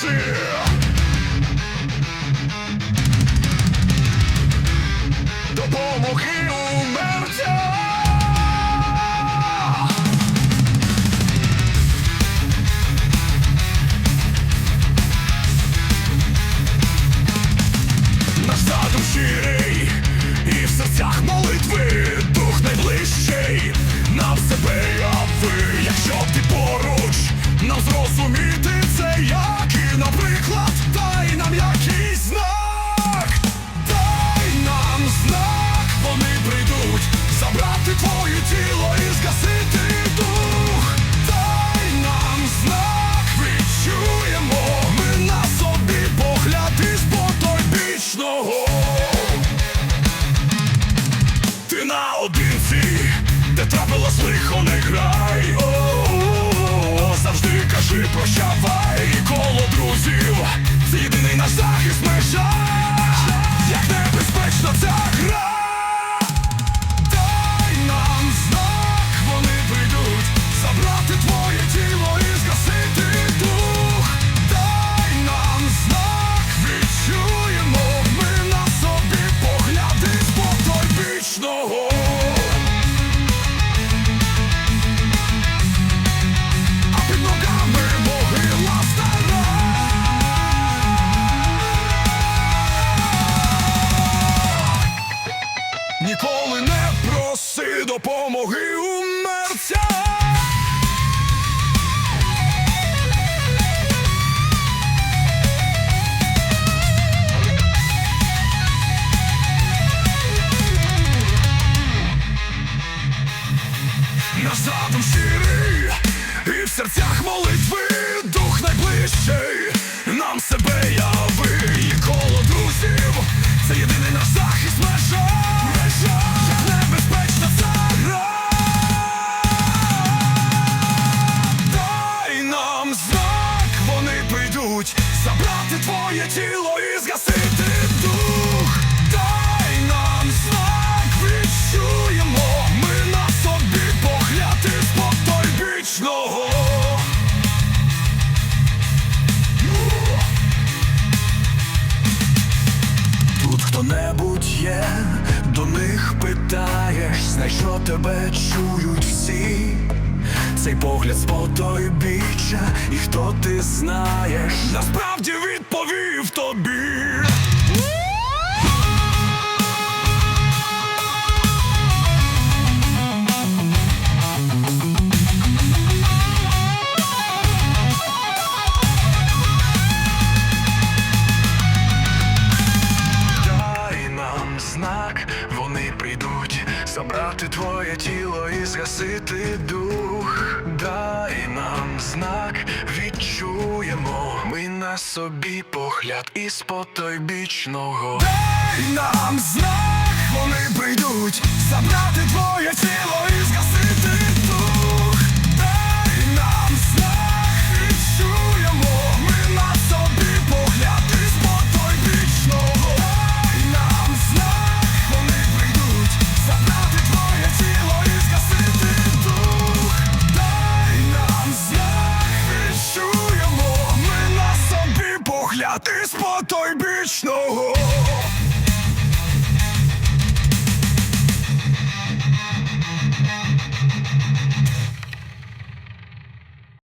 see допомоги умерся! Назад у сірий і в серцях молитви дух найближчий нам себе яви і коло друзів. Це єдиний наш захист межа. тебе чують всі, цей погляд з спотой біча, і хто ти знаєш, насправді відповів тобі. знак, вони прийдуть забрати твоє тіло і згасити дух. Дай нам знак, відчуємо ми на собі погляд із потойбічного. Дай нам знак, вони прийдуть забрати твоє тіло і згасити. ти з потойбічного.